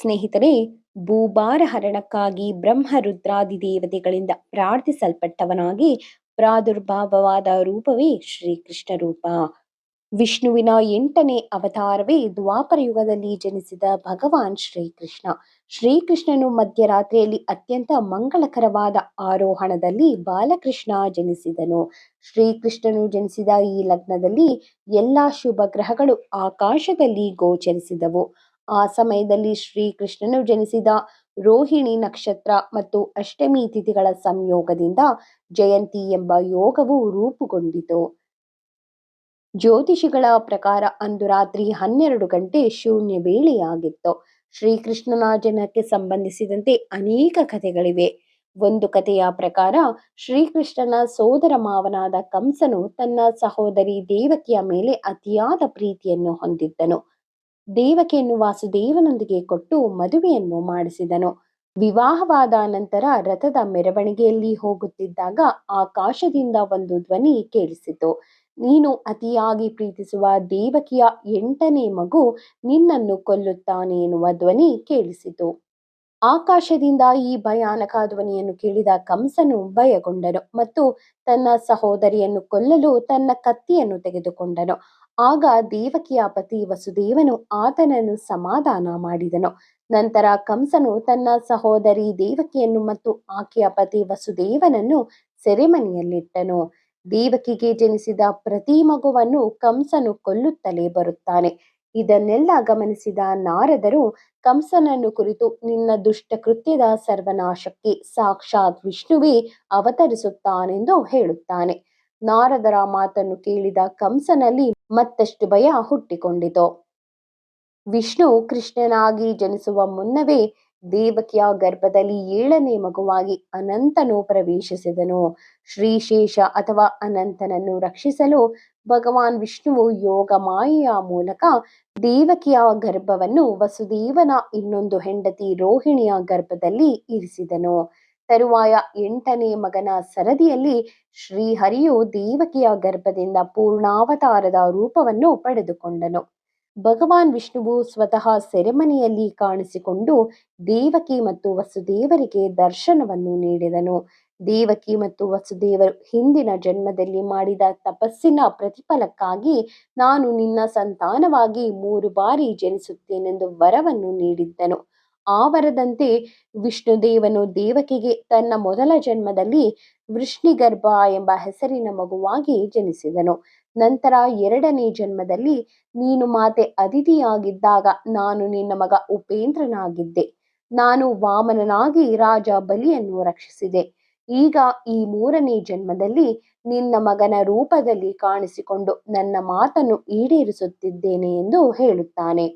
ಸ್ನೇಹಿತರೆ ಭೂಭಾರ ಹರಣಕ್ಕಾಗಿ ಬ್ರಹ್ಮ ರುದ್ರಾದಿ ದೇವತೆಗಳಿಂದ ಪ್ರಾರ್ಥಿಸಲ್ಪಟ್ಟವನಾಗಿ ಪ್ರಾದುರ್ಭಾವವಾದ ರೂಪವೇ ಶ್ರೀಕೃಷ್ಣ ರೂಪ ವಿಷ್ಣುವಿನ ಎಂಟನೇ ಅವತಾರವೇ ದ್ವಾಪರ ಯುಗದಲ್ಲಿ ಜನಿಸಿದ ಭಗವಾನ್ ಶ್ರೀಕೃಷ್ಣ. ಶ್ರೀಕೃಷ್ಣನು ಮಧ್ಯರಾತ್ರಿಯಲ್ಲಿ ಅತ್ಯಂತ ಮಂಗಳಕರವಾದ ಆರೋಹಣದಲ್ಲಿ ಬಾಲಕೃಷ್ಣ ಜನಿಸಿದನು. ಶ್ರೀಕೃಷ್ಣನು ಜನಿಸಿದ ಈ ಲಗ್ನದಲ್ಲಿ ಎಲ್ಲಾ ಶುಭ ಗ್ರಹಗಳು ಆಕಾಶದಲ್ಲಿ ಗೋಚರಿಸಿದವು. ಆ ಸಮಯದಲ್ಲಿ ಶ್ರೀಕೃಷ್ಣನು ಜನಿಸಿದ ರೋಹಿಣಿ ನಕ್ಷತ್ರ ಮತ್ತು ಅಷ್ಟಮಿ ತಿಥಿಗಳ ಸಂಯೋಗದಿಂದ ಜಯಂತಿ ಎಂಬ ಯೋಗವು ರೂಪುಗೊಂಡಿತು. ಜ್ಯೋತಿಷಿಗಳ ಪ್ರಕಾರ ಅಂದು ರಾತ್ರಿ ಹನ್ನೆರಡು ಗಂಟೆ ಶೂನ್ಯ ವೇಳೆಯಾಗಿತ್ತು. ಶ್ರೀಕೃಷ್ಣನ ಜನಕ್ಕೆ ಸಂಬಂಧಿಸಿದಂತೆ ಅನೇಕ ಕಥೆಗಳಿವೆ. ಒಂದು ಕಥೆಯ ಪ್ರಕಾರ ಶ್ರೀಕೃಷ್ಣನ ಸೋದರ ಮಾವನಾದ ಕಂಸನು ತನ್ನ ಸಹೋದರಿ ದೇವಕಿಯ ಮೇಲೆ ಅತಿಯಾದ ಪ್ರೀತಿಯನ್ನು ಹೊಂದಿದ್ದನು. ದೇವಕಿಯನ್ನು ವಾಸುದೇವನೊಂದಿಗೆ ಕೊಟ್ಟು ಮದುವೆಯನ್ನು ಮಾಡಿಸಿದನು. ವಿವಾಹವಾದ ನಂತರ ರಥದ ಮೆರವಣಿಗೆಯಲ್ಲಿ ಹೋಗುತ್ತಿದ್ದಾಗ ಆಕಾಶದಿಂದ ಒಂದು ಧ್ವನಿ ಕೇಳಿಸಿತು. ನೀನು ಅತಿಯಾಗಿ ಪ್ರೀತಿಸುವ ದೇವಕಿಯ ಎಂಟನೇ ಮಗು ನಿನ್ನನ್ನು ಕೊಲ್ಲುತ್ತಾನೆ ಎನ್ನುವ ಧ್ವನಿ ಕೇಳಿಸಿತು. ಆಕಾಶದಿಂದ ಈ ಭಯಾನಕ ಧ್ವನಿಯನ್ನು ಕೇಳಿದ ಕಂಸನು ಭಯಗೊಂಡನು ಮತ್ತು ತನ್ನ ಸಹೋದರಿಯನ್ನು ಕೊಲ್ಲಲು ತನ್ನ ಕತ್ತಿಯನ್ನು ತೆಗೆದುಕೊಂಡನು. ಆಗ ದೇವಕಿಯ ಪತಿ ವಸುದೇವನು ಆತನನ್ನು ಸಮಾಧಾನ ಮಾಡಿದನು. ನಂತರ ಕಂಸನು ತನ್ನ ಸಹೋದರಿ ದೇವಕಿಯನ್ನು ಮತ್ತು ಆಕೆಯ ಪತಿ ವಸುದೇವನನ್ನು ಸೆರೆಮನೆಯಲ್ಲಿಟ್ಟನು. ದೇವಕಿಗೆ ಜನಿಸಿದ ಪ್ರತಿ ಮಗುವನ್ನು ಕಂಸನು ಕೊಲ್ಲುತ್ತಲೇ ಬರುತ್ತಾನೆ. ಇದನ್ನೆಲ್ಲ ಗಮನಿಸಿದ ನಾರದರು, ಕಂಸನನ್ನು ಕುರಿತು ನಿನ್ನ ದುಷ್ಟ ಕೃತ್ಯದ ಸರ್ವನಾಶಕ್ಕೆ ಸಾಕ್ಷಾತ್ ವಿಷ್ಣುವೇ ಅವತರಿಸುತ್ತಾನೆಂದು ಹೇಳುತ್ತಾನೆ ನಾರದರ ಮಾತನ್ನು ಕೇಳಿದ ಕಂಸನಲ್ಲಿ ಮತ್ತಷ್ಟು ಭಯ ಹುಟ್ಟಿಕೊಂಡಿತು. ವಿಷ್ಣು ಕೃಷ್ಣನಾಗಿ ಜನಿಸುವ ಮುನ್ನವೇ ದೇವಕಿಯ ಗರ್ಭದಲ್ಲಿ ಏಳನೇ ಮಗುವಾಗಿ ಅನಂತನು ಪ್ರವೇಶಿಸಿದನು. ಶ್ರೀಶೇಷ ಅಥವಾ ಅನಂತನನ್ನು ರಕ್ಷಿಸಲು ಭಗವಾನ್ ವಿಷ್ಣುವು ಯೋಗ ಮಾಯೆಯ ಮೂಲಕ ದೇವಕಿಯ ಗರ್ಭವನ್ನು ವಸುದೇವನ ಇನ್ನೊಂದು ಹೆಂಡತಿ ರೋಹಿಣಿಯ ಗರ್ಭದಲ್ಲಿ ಇರಿಸಿದನು. ತರುವಾಯ ಎಂಟನೇ ಮಗನ ಸರದಿಯಲ್ಲಿ ಶ್ರೀಹರಿಯು ದೇವಕಿಯ ಗರ್ಭದಿಂದ ಪೂರ್ಣಾವತಾರದ ರೂಪವನ್ನು ಪಡೆದುಕೊಂಡನು. ಭಗವಾನ್ ವಿಷ್ಣುವು ಸ್ವತಃ ಸೆರೆಮನೆಯಲ್ಲಿ ಕಾಣಿಸಿಕೊಂಡು ದೇವಕಿ ಮತ್ತು ವಸುದೇವರಿಗೆ ದರ್ಶನವನ್ನು ನೀಡಿದನು. ದೇವಕಿ ಮತ್ತು ವಸುದೇವರು ಹಿಂದಿನ ಜನ್ಮದಲ್ಲಿ ಮಾಡಿದ ತಪಸ್ಸಿನ ಪ್ರತಿಫಲಕ್ಕಾಗಿ ನಾನು ನಿನ್ನ ಸಂತಾನವಾಗಿ ಮೂರು ಬಾರಿ ಜನಿಸುತ್ತೇನೆಂದು ವರವನ್ನು ನೀಡಿದ್ದನು. ಆ ವರದಂತೆ ವಿಷ್ಣುದೇವನು ದೇವಕಿಗೆ ತನ್ನ ಮೊದಲ ಜನ್ಮದಲ್ಲಿ ವೃಷ್ಣಿಗರ್ಭ ಎಂಬ ಹೆಸರಿನ ಮಗುವಾಗಿ ಜನಿಸಿದನು. ನಂತರ ಎರಡನೇ ಜನ್ಮದಲ್ಲಿ ನೀನು ಮಾತೆ ಅತಿಥಿಯಾಗಿದ್ದಾಗ ನಾನು ನಿನ್ನ ಮಗ ಉಪೇಂದ್ರನಾಗಿದ್ದೆ. ನಾನು ವಾಮನನಾಗಿ ರಾಜ ಬಲಿಯನ್ನು ರಕ್ಷಿಸಿದೆ. ಈಗ ಈ ಮೂರನೇ ಜನ್ಮದಲ್ಲಿ ನಿನ್ನ ಮಗನ ರೂಪದಲ್ಲಿ ಕಾಣಿಸಿಕೊಂಡು ನನ್ನ ಮಾತನ್ನು ಈಡೇರಿಸುತ್ತಿದ್ದೇನೆ ಎಂದು ಹೇಳುತ್ತಾನೆ.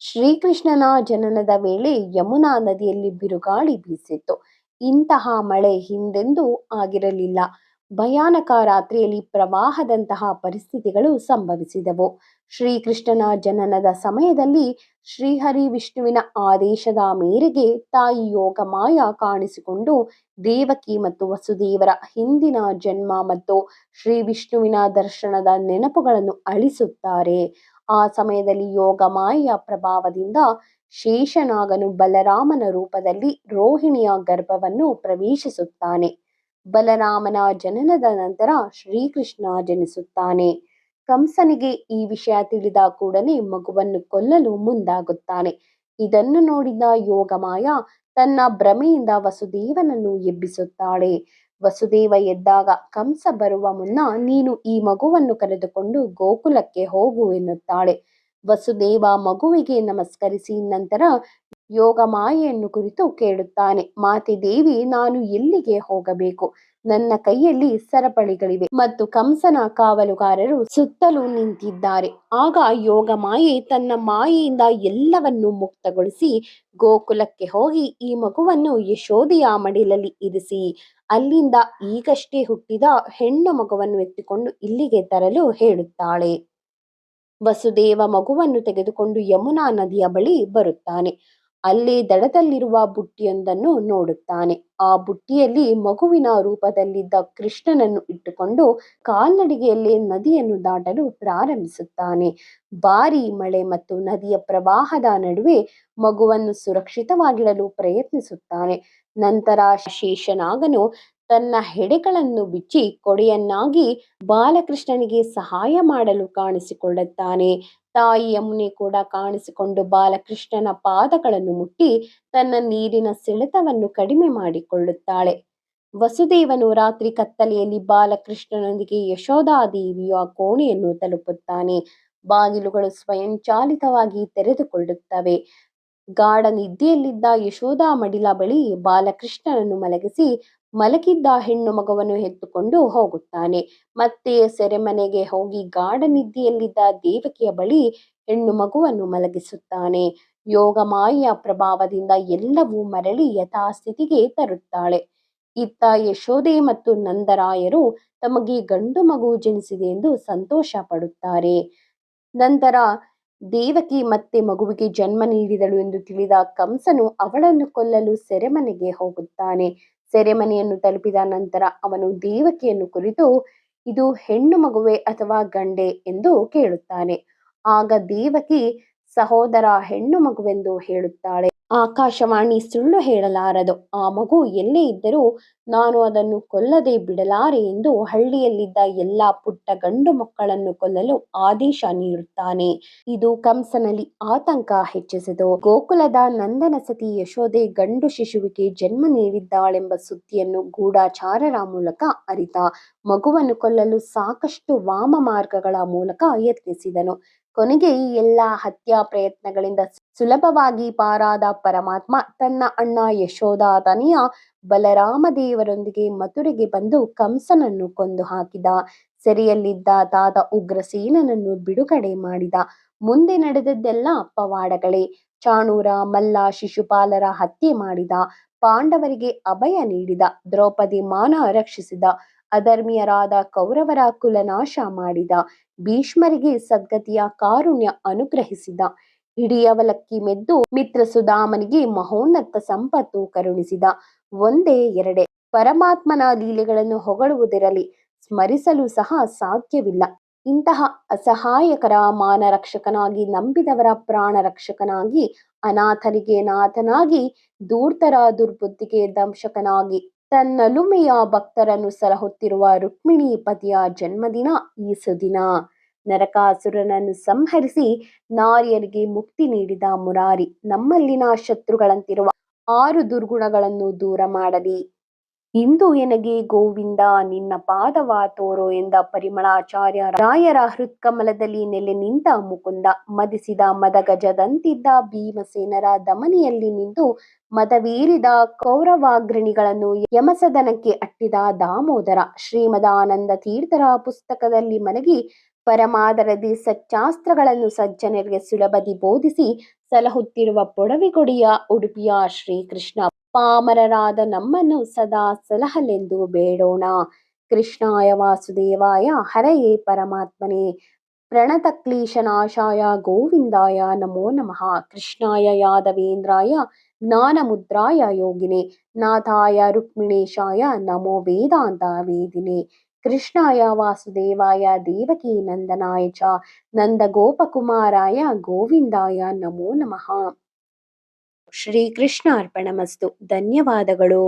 ಶ್ರೀಕೃಷ್ಣನ ಜನನದ ವೇಳೆ ಯಮುನಾ ನದಿಯಲ್ಲಿ ಬಿರುಗಾಳಿ ಬೀಸಿತ್ತು. ಇಂತಹ ಮಳೆ ಹಿಂದೆಂದೂ ಆಗಿರಲಿಲ್ಲ. ಭಯಾನಕ ರಾತ್ರಿಯಲ್ಲಿ ಪ್ರವಾಹದಂತಹ ಪರಿಸ್ಥಿತಿಗಳು ಸಂಭವಿಸಿದವು. ಶ್ರೀಕೃಷ್ಣನ ಜನನದ ಸಮಯದಲ್ಲಿ ಶ್ರೀಹರಿ ವಿಷ್ಣುವಿನ ಆದೇಶದ ಮೇರೆಗೆ ತಾಯಿ ಯೋಗಮಾಯ ಕಾಣಿಸಿಕೊಂಡು ದೇವಕಿ ಮತ್ತು ವಸುದೇವರ ಹಿಂದಿನ ಜನ್ಮ ಮತ್ತು ಶ್ರೀ ವಿಷ್ಣುವಿನ ದರ್ಶನದ ನೆನಪುಗಳನ್ನು ಅಳಿಸುತ್ತಾರೆ. ಆ ಸಮಯದಲ್ಲಿ ಯೋಗಮಾಯೆಯ ಪ್ರಭಾವದಿಂದ ಶೇಷನಾಗನು ಬಲರಾಮನ ರೂಪದಲ್ಲಿ ರೋಹಿಣಿಯ ಗರ್ಭವನ್ನು ಪ್ರವೇಶಿಸುತ್ತಾನೆ. ಬಲರಾಮನ ಜನನದ ನಂತರ ಶ್ರೀಕೃಷ್ಣ ಜನಿಸುತ್ತಾನೆ. ಕಂಸನಿಗೆ ಈ ವಿಷಯ ತಿಳಿದ ಕೂಡಲೇ ಮಗುವನ್ನು ಕೊಲ್ಲಲು ಮುಂದಾಗುತ್ತಾನೆ. ಇದನ್ನು ನೋಡಿದ ಯೋಗಮಾಯ ತನ್ನ ಭ್ರಮೆಯಿಂದ ವಸುದೇವನನ್ನು ಎಬ್ಬಿಸುತ್ತಾಳೆ. ವಸುದೇವ ಎದ್ದಾಗ ಕಂಸ ಬರುವ ಮುನ್ನ ನೀನು ಈ ಮಗುವನ್ನು ಕರೆದುಕೊಂಡು ಗೋಕುಲಕ್ಕೆ ಹೋಗು ಎನ್ನುತ್ತಾಳೆ. ವಸುದೇವ ಮಗುವಿಗೆ ನಮಸ್ಕರಿಸಿ ನಂತರ ಯೋಗ ಮಾಯೆಯನ್ನು ಕುರಿತು ಕೇಳುತ್ತಾನೆ. ಮಾತೆ ದೇವಿ, ನಾನು ಎಲ್ಲಿಗೆ ಹೋಗಬೇಕು? ನನ್ನ ಕೈಯಲ್ಲಿ ಸರಪಳಿಗಳಿವೆ ಮತ್ತು ಕಂಸನ ಕಾವಲುಗಾರರು ಸುತ್ತಲೂ ನಿಂತಿದ್ದಾರೆ. ಆಗ ಯೋಗ ಮಾಯೆ ತನ್ನ ಮಾಯೆಯಿಂದ ಎಲ್ಲವನ್ನು ಮುಕ್ತಗೊಳಿಸಿ ಗೋಕುಲಕ್ಕೆ ಹೋಗಿ ಈ ಮಗುವನ್ನು ಯಶೋದೆಯ ಮಡಿಲಲ್ಲಿ ಇರಿಸಿ. ಅಲ್ಲಿಂದ ಈಗಷ್ಟೇ ಹುಟ್ಟಿದ ಹೆಣ್ಣು ಮಗುವನ್ನು ಎತ್ತಿಕೊಂಡು ಇಲ್ಲಿಗೆ ತರಲು ಹೇಳುತ್ತಾಳೆ. ವಸುದೇವ ಮಗುವನ್ನು ತೆಗೆದುಕೊಂಡು ಯಮುನಾ ನದಿಯ ಬಳಿ ಬರುತ್ತಾನೆ. ಅಲ್ಲಿ ದಡದಲ್ಲಿರುವ ಬುಟ್ಟಿಯೊಂದನ್ನು ನೋಡುತ್ತಾನೆ. ಆ ಬುಟ್ಟಿಯಲ್ಲಿ ಮಗುವಿನ ರೂಪದಲ್ಲಿದ್ದ ಕೃಷ್ಣನನ್ನು ಇಟ್ಟುಕೊಂಡು ಕಾಲ್ನಡಿಗೆಯಲ್ಲಿ ನದಿಯನ್ನು ದಾಟಲು ಪ್ರಾರಂಭಿಸುತ್ತಾನೆ. ಭಾರಿ ಮಳೆ ಮತ್ತು ನದಿಯ ಪ್ರವಾಹದ ನಡುವೆ ಮಗುವನ್ನು ಸುರಕ್ಷಿತವಾಗಿಡಲು ಪ್ರಯತ್ನಿಸುತ್ತಾನೆ. ನಂತರ ಶೇಷನಾಗನು ತನ್ನ ಹೆಡೆಗಳನ್ನು ಬಿಚ್ಚಿ, ಕೊಡೆಯನ್ನಾಗಿ ಬಾಲಕೃಷ್ಣನಿಗೆ ಸಹಾಯ ಮಾಡಲು ಕಾಣಿಸಿಕೊಳ್ಳುತ್ತಾನೆ. ತಾಯಿ ಯಮುನೆ ಕೂಡ ಕಾಣಿಸಿಕೊಂಡು ಬಾಲಕೃಷ್ಣನ ಪಾದಗಳನ್ನು ಮುಟ್ಟಿ ತನ್ನ ನೀರಿನ ಸೆಳೆತವನ್ನು ಕಡಿಮೆ ಮಾಡಿಕೊಳ್ಳುತ್ತಾಳೆ. ವಸುದೇವನು ರಾತ್ರಿ ಕತ್ತಲೆಯಲ್ಲಿ ಬಾಲಕೃಷ್ಣನೊಂದಿಗೆ ಯಶೋಧಾದೇವಿಯ ಕೋಣೆಯನ್ನು ತಲುಪುತ್ತಾನೆ. ಬಾಗಿಲುಗಳು ಸ್ವಯಂಚಾಲಿತವಾಗಿ ತೆರೆದುಕೊಳ್ಳುತ್ತವೆ. ಗಾಢ ನಿದ್ದೆಯಲ್ಲಿದ್ದ ಯಶೋಧಾ ಮಡಿಲ ಬಳಿ ಬಾಲಕೃಷ್ಣನನ್ನು ಮಲಗಿಸಿ ಮಲಗಿದ್ದ ಹೆಣ್ಣು ಮಗುವನ್ನು ಎತ್ತುಕೊಂಡು ಹೋಗುತ್ತಾನೆ. ಮತ್ತೆ ಸೆರೆಮನೆಗೆ ಹೋಗಿ ಗಾಢನಿದ್ದೆಯಲ್ಲಿದ್ದ ದೇವಕಿಯ ಬಳಿ ಹೆಣ್ಣು ಮಗುವನ್ನು ಮಲಗಿಸುತ್ತಾನೆ. ಯೋಗ ಮಾಯೆಯ ಪ್ರಭಾವದಿಂದ ಎಲ್ಲವೂ ಮರಳಿ ಯಥಾಸ್ಥಿತಿಗೆ ತರುತ್ತಾಳೆ. ಇತ್ತ ಯಶೋದೆ ಮತ್ತು ನಂದರಾಯರು ತಮಗೆ ಗಂಡು ಮಗು ಜನಿಸಿದೆ ಎಂದು ಸಂತೋಷ ಪಡುತ್ತಾರೆ. ನಂತರ ದೇವಕಿ ಮತ್ತೆ ಮಗುವಿಗೆ ಜನ್ಮ ನೀಡಿದಳು ಎಂದು ತಿಳಿದ ಕಂಸನು ಅವಳನ್ನು ಕೊಲ್ಲಲು ಸೆರೆಮನೆಗೆ ಹೋಗುತ್ತಾನೆ. ಸೆರೆಮನೆಯನ್ನು ತಲುಪಿದ ನಂತರ ಅವನು ದೇವಕಿಯನ್ನು ಕುರಿತು, ಇದು ಹೆಣ್ಣು ಮಗುವೆ ಅಥವಾ ಗಂಡೆ? ಎಂದು ಕೇಳುತ್ತಾನೆ. ಆಗ ದೇವಕಿ, ಸಹೋದರ, ಹೆಣ್ಣು ಮಗುವೆಂದು ಹೇಳುತ್ತಾಳೆ. ಆಕಾಶವಾಣಿ ಸುಳ್ಳು ಹೇಳಲಾರದು. ಆ ಮಗು ಎಲ್ಲೇ ಇದ್ದರೂ ನಾನು ಅದನ್ನು ಕೊಲ್ಲದೆ ಬಿಡಲಾರೆ ಎಂದು ಹಳ್ಳಿಯಲ್ಲಿದ್ದ ಎಲ್ಲಾ ಪುಟ್ಟ ಗಂಡು ಮಕ್ಕಳನ್ನು ಕೊಲ್ಲಲು ಆದೇಶ ನೀಡುತ್ತಾನೆ. ಇದು ಕಂಸನಲ್ಲಿ ಆತಂಕ ಹೆಚ್ಚಿಸಿತು. ಗೋಕುಲದ ನಂದನ ಸತಿ ಯಶೋದೆ ಗಂಡು ಶಿಶುವಿಗೆ ಜನ್ಮ ನೀಡಿದ್ದಾಳೆಂಬ ಸುದ್ದಿಯನ್ನು ಗೂಢಾಚಾರರ ಮೂಲಕ ಅರಿತ, ಮಗುವನ್ನು ಕೊಲ್ಲಲು ಸಾಕಷ್ಟು ವಾಮ ಮಾರ್ಗಗಳ ಮೂಲಕ ಯತ್ನಿಸಿದನು. ಕೊನೆಗೆ ಈ ಎಲ್ಲ ಹತ್ಯಾ ಪ್ರಯತ್ನಗಳಿಂದ ಸುಲಭವಾಗಿ ಪಾರಾದ ಪರಮಾತ್ಮ ತನ್ನ ಅಣ್ಣ ಯಶೋಧಾತನಿಯ ಬಲರಾಮ ದೇವರೊಂದಿಗೆ ಮಥುರೆಗೆ ಬಂದು ಕಂಸನನ್ನು ಕೊಂದು ಹಾಕಿದ. ಸೆರೆಯಲ್ಲಿದ್ದ ತಾತ ಉಗ್ರಸೇನನನ್ನು ಬಿಡುಗಡೆ ಮಾಡಿದ. ಮುಂದೆ ನಡೆದದ್ದೆಲ್ಲ ಪವಾಡಗಳೇ. ಚಾಣೂರ ಮಲ್ಲ ಶಿಶುಪಾಲರ ಹತ್ಯೆ ಮಾಡಿದ. ಪಾಂಡವರಿಗೆ ಅಭಯ ನೀಡಿದ. ದ್ರೌಪದಿ ಮಾನ ರಕ್ಷಿಸಿದ. ಅಧರ್ಮಿಯರಾದ ಕೌರವರ ಕುಲನಾಶ ಮಾಡಿದ. ಭೀಷ್ಮರಿಗೆ ಸದ್ಗತಿಯ ಕಾರುಣ್ಯ ಅನುಗ್ರಹಿಸಿದ. ಇಡೀ ಅವಲಕ್ಕಿ ಮೆದ್ದು ಮಿತ್ರ ಸುಧಾಮನಿಗೆ ಮಹೋನ್ನತ ಸಂಪತ್ತು ಕರುಣಿಸಿದ ಒಂದೇ ಎರಡೆ. ಪರಮಾತ್ಮನ ಲೀಲೆಗಳನ್ನು ಹೊಗಳುವುದಿರಲಿ ಸ್ಮರಿಸಲು ಸಹ ಸಾಧ್ಯವಿಲ್ಲ. ಇಂತಹ ಅಸಹಾಯಕರ ಮಾನ ರಕ್ಷಕನಾಗಿ ನಂಬಿದವರ ಪ್ರಾಣ ರಕ್ಷಕನಾಗಿ ಅನಾಥರಿಗೆ ನಾಥನಾಗಿ ದೂರ್ತರ ದುರ್ಬುದ್ಧಿಗೆ ದಂಶಕನಾಗಿ ತನ್ನಲುಮೆಯ ಭಕ್ತರನ್ನು ಸಲಹುತ್ತಿರುವ ರುಕ್ಮಿಣಿ ಪತಿಯ ಜನ್ಮದಿನ ಈ ಸುದಿನ. ನರಕಾಸುರನನ್ನು ಸಂಹರಿಸಿ ನಾರಿಯರಿಗೆ ಮುಕ್ತಿ ನೀಡಿದ ಮುರಾರಿ ನಮ್ಮಲ್ಲಿನ ಶತ್ರುಗಳಂತಿರುವ ಆರು ದುರ್ಗುಣಗಳನ್ನು ದೂರ ಮಾಡಲಿ. ಇಂದು ಎನಗೆ ಗೋವಿಂದ, ನಿನ್ನ ಪಾದವಾ ತೋರೋ ಎಂದ ಪರಿಮಳಾಚಾರ್ಯ ರಾಯರ ಹೃತ್ಕಮಲದಲ್ಲಿ ನೆಲೆ ನಿಂತ ಮುಕುಂದ ಮದಿಸಿದ ಮದಗಜದಂತಿದ್ದ ಭೀಮಸೇನರ ದಮನಿಯಲ್ಲಿ ನಿಂತು ಮದವೀರಿದ ಕೌರವಾಗ್ರಣಿಗಳನ್ನು ಯಮಸದನಕ್ಕೆ ಅಟ್ಟಿದ ದಾಮೋದರ ಶ್ರೀಮದಾನಂದ ತೀರ್ಥರ ಪುಸ್ತಕದಲ್ಲಿ ಮಲಗಿ ಪರಮಾದರದಿ ಸಚ್ಚಾಸ್ತ್ರಗಳನ್ನು ಸಜ್ಜನರಿಗೆ ಸುಲಭದಿ ಬೋಧಿಸಿ ಸಲಹುತ್ತಿರುವ ಪೊಡವಿಗೊಡಿಯ ಉಡುಪಿಯ ಶ್ರೀಕೃಷ್ಣ ಪಾಮರರಾದ ನಮ್ಮನ್ನು ಸದಾ ಸಲಹಲೆಂದು ಬೇಡೋಣ. ಕೃಷ್ಣಾಯ ವಾಸುದೇವಾಯ, ಹರಯೇ ಪರಮಾತ್ಮನೇ. ಪ್ರಣತ ಪ್ರಣತಕ್ಲೇಶನಾಶಾಯ ಗೋವಿಂದಾಯ ನಮೋ ನಮಃ. ಕೃಷ್ಣಾಯ ಯಾದವೇಂದ್ರಾಯ, ಜ್ಞಾನಮುದ್ರಾಯ ಯೋಗಿನೇ. ನಾಥಾಯ ರುಕ್ಮಿಣೇಶಾಯ, ನಮೋ ವೇದಾಂತ ವೇದಿನೇ. ಕೃಷ್ಣಾಯ ವಾಸುದೇವಾಯ ದೇವಕಿ ನಂದನಾಯ ಚ ನಂದ ಗೋಪಕುಮಾರಾಯ ಗೋವಿಂದಾಯ ನಮೋ ನಮಃ. ಶ್ರೀಕೃಷ್ಣ ಅರ್ಪಣಮಸ್ತು ಧನ್ಯವಾದಗಳು.